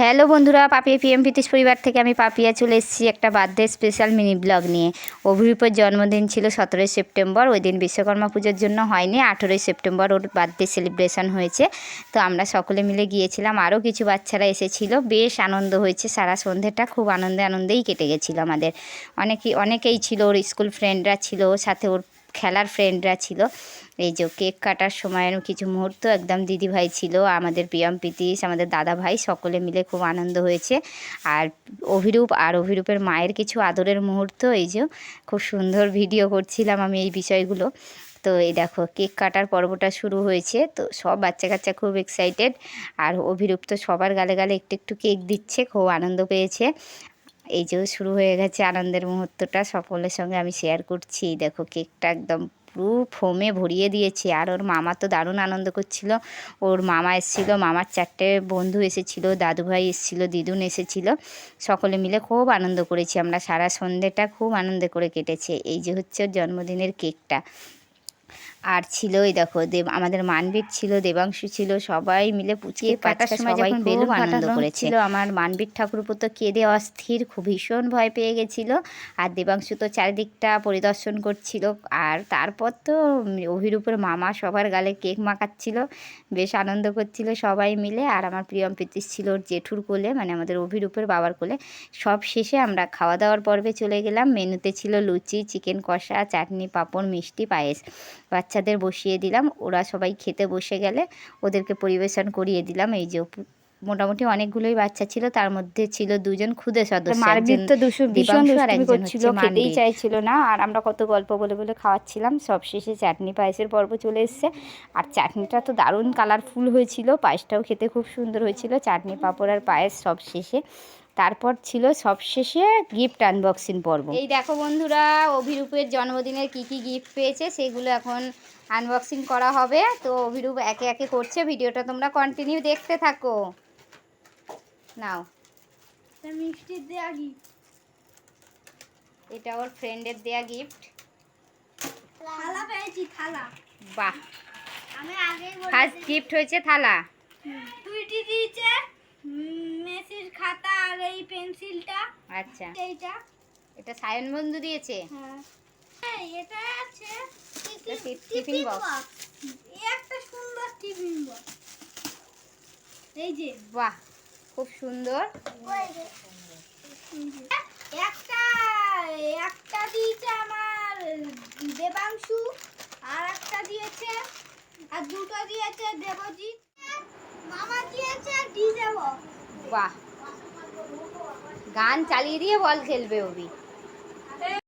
Hello বন্ধুরা, Papiya PM পিতিশ পরিবার থেকে আমি পাপিয়া চলে এসেছি একটা বার্থডে স্পেশাল মিনি ব্লগ নিয়ে। অভিরূপের জন্মদিন ছিল সতেরোই সেপ্টেম্বর, ওই দিন বিশ্বকর্মা পুজোর জন্য হয়নি, আঠেরোই সেপ্টেম্বর ওর বার্থডে সেলিব্রেশন হয়েছে। তো আমরা সকলে মিলে গিয়েছিলাম, আরও কিছু বাচ্চারা এসেছিল, বেশ আনন্দ হয়েছে, সারা সন্ধ্যেটা খুব আনন্দে আনন্দেই কেটে গেছিল আমাদের। অনেকেই অনেকেই ছিল, ওর স্কুল ফ্রেন্ডরা ছিল, সাথে ওর খেলার ফ্রেন্ডরা ছিল। এই যে কেক কাটার সময়ের কিছু মুহূর্ত একদম দিদিভাই ছিল, আমাদের প্রিয়ম, প্রীতিশ, আমাদের দাদা ভাই সকলে মিলে খুব আনন্দ হয়েছে। আর অভিরূপ, আর অভিরূপের মায়ের কিছু আদরের মুহূর্ত, এই যে খুব সুন্দর ভিডিও করছিলাম আমি এই বিষয়গুলো। তো এই দেখো কেক কাটার পর্বটা শুরু হয়েছে। তো সব বাচ্চা কাচ্চা খুব এক্সাইটেড আর অভিরূপ তো সবার গালে গালে একটু একটু কেক দিচ্ছে, খুব আনন্দ পেয়েছে। এই যে শুরু হয়ে গেছে আনন্দের মুহূর্তটা সকলের সঙ্গে আমি শেয়ার করছি। দেখো কেকটা একদম পুরো ফোমে ভরিয়ে দিয়েছে। আর ওর মামা তো দারুণ আনন্দ করছিল। ওর মামা এসেছিল, মামার চারটে বন্ধু এসেছিল, দাদুভাই এসেছিল, দিদুন এসেছিল। সকলে মিলে খুব আনন্দ করেছি। আমরা সারা সন্ধ্যেটা খুব আনন্দ করে কেটেছে। এই যে হচ্ছে ওর জন্মদিনের কেকটা। আর ছিল এই দেখো দেব আমাদের মানবীর ছিল দেবাংশু ছিল সবাই মিলে পুচিয়ে কাটার সময় যখন বেলুন আনন্দ করেছিল আমার মানবীর ঠাকুরপো তো কেঁদে অস্থির খুব ভীষণ ভয় পেয়ে গেছিল। আর দেবাংশু তো চারিদিকটা পরিদর্শন করছিল আর তারপর তো অভিরূপের মামা সবার গালে কেক মাখাচ্ছিল বেশ আনন্দ করছিল সবাই মিলে। আর আমার প্রিয়ম প্রীতিশ ছিল ওর জেঠুর কোলে মানে আমাদের অভিরূপের বাবার কোলে। সব শেষে আমরা খাওয়া দাওয়ার পর্বে চলে গেলাম মেনুতে ছিল লুচি চিকেন কষা চাটনি পাঁপড় মিষ্টি পায়েস। বাচ্চাদের বসিয়ে দিলাম। ওরা সবাই খেতে বসে গেলে ওদেরকে পরিবেশন করিয়ে দিলাম। এই যে মোটামুটি অনেকগুলোই বাচ্চা ছিল তার মধ্যে ছিল দুজন ক্ষুদে সদস্য মারবির তো দুশো ভীষণ করছিল খেতেই। চাইছিল না। আর আমরা কত গল্প বলে বলে খাওয়াচ্ছিলাম। সব শেষে চাটনি পায়েসের পর্ব চলে এসছে। আর চাটনিটা তো দারুণ কালারফুল হয়েছিল। পায়েসটাও খেতে খুব সুন্দর হয়েছিল। চাটনি পাঁপড় আর পায়েস সব শেষে। তারপর ছিল সবশেষে গিফট আনবক্সিং পর্ব। এই দেখো বন্ধুরা অভিরূপের জন্মদিনের কি কি গিফট পেয়েছে সেগুলো এখন আনবক্সিং করা হবে। তো অভিরূপ একে একে করছে ভিডিওটা তোমরা কন্টিনিউ দেখতে থাকো। নাও। মিষ্টি দেয়া গিফট এটা ওর ফ্রেন্ডের দেয়া গিফট থালা পেয়েছি থালা। বাহ। আমি আগেই ফার্স্ট গিফট হয়েছে থালা। টুইটি দিয়েছে। মেসির খাতা এই পেন্সিলটা আচ্ছা। এইটা। এটা সায়ন বন্ধু দিয়েছে। হ্যাঁ। এটা আছে। টিফিন বক্স এই একটা সুন্দর টিফিন বক্স এই যে। বাহ খুব সুন্দর। একটা একটা দিয়েছে আমার দেবাংশু আর একটা দিয়েছে আর দুটো দিয়েছে দেবজিৎ। মামা দিয়েছে ডিজে বক্স। বাহ গান চালিয়ে দিয়ে বল খেলবে অভি।